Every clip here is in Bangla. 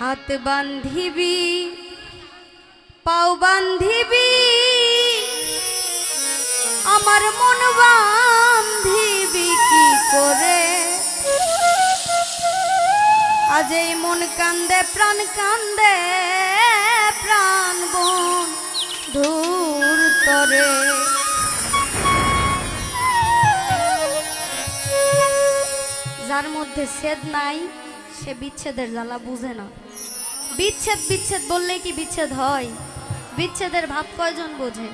হাত বান্ধিবি, পাও বান্ধিবি, আমার মন বান্ধিবি কি করে? আজ এই মন কান্দে, প্রাণ কান্দে, প্রাণ বোন ধূর তরে। যার মধ্যে সেদ নাই সে বিচ্ছেদের জ্বালা বুঝে না। বিচ্ছেদ বিচ্ছেদ বললে কি বিচ্ছেদ হয়? বিচ্ছেদের ভাব কয়জন বোঝে?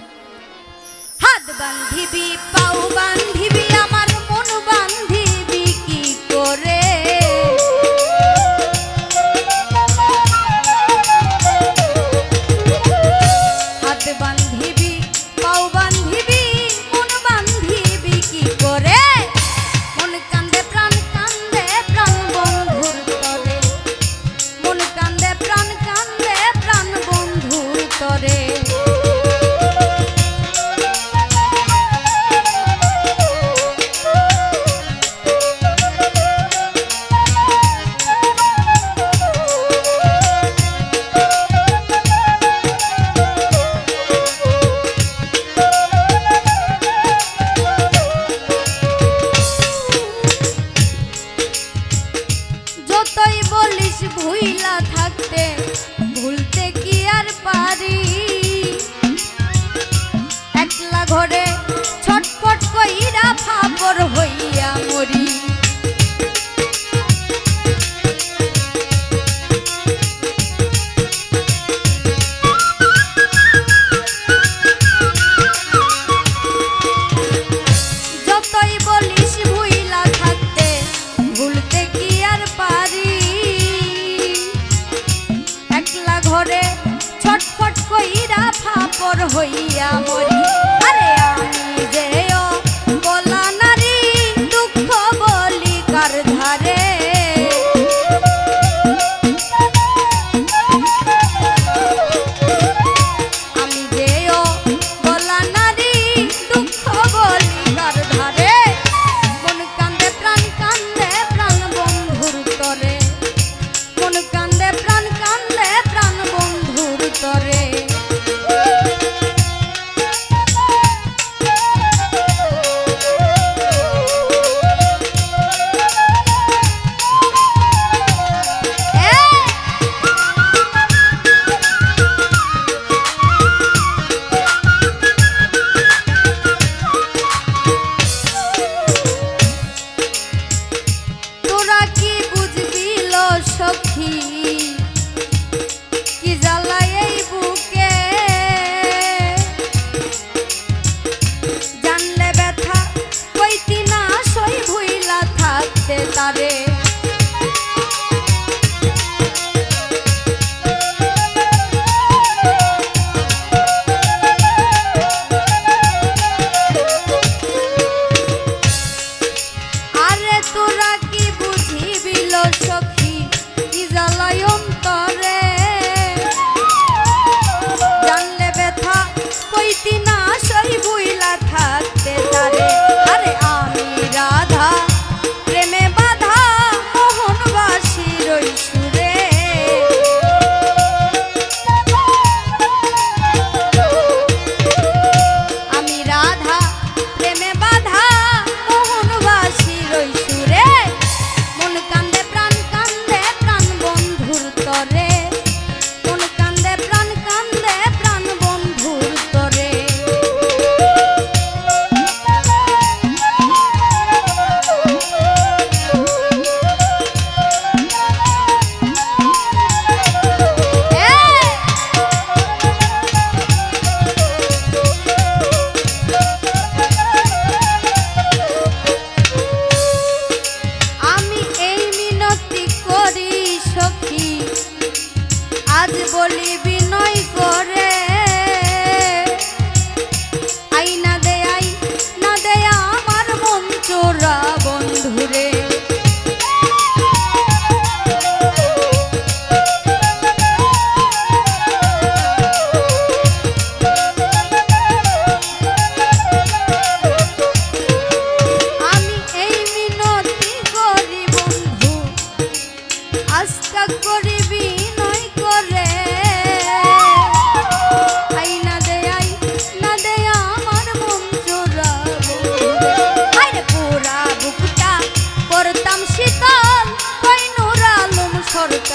হাত বান্ধিবি, পাও বান্ধিবি, আমার ভুইলা থাকতে ভুলতে কি আর পারি? একলা ঘরে হইয়া মরি সখী আজ বলি বিনয় করে। আই না দে না দে আমার মন চোরা বন্ধুরে। করিবি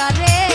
carrera.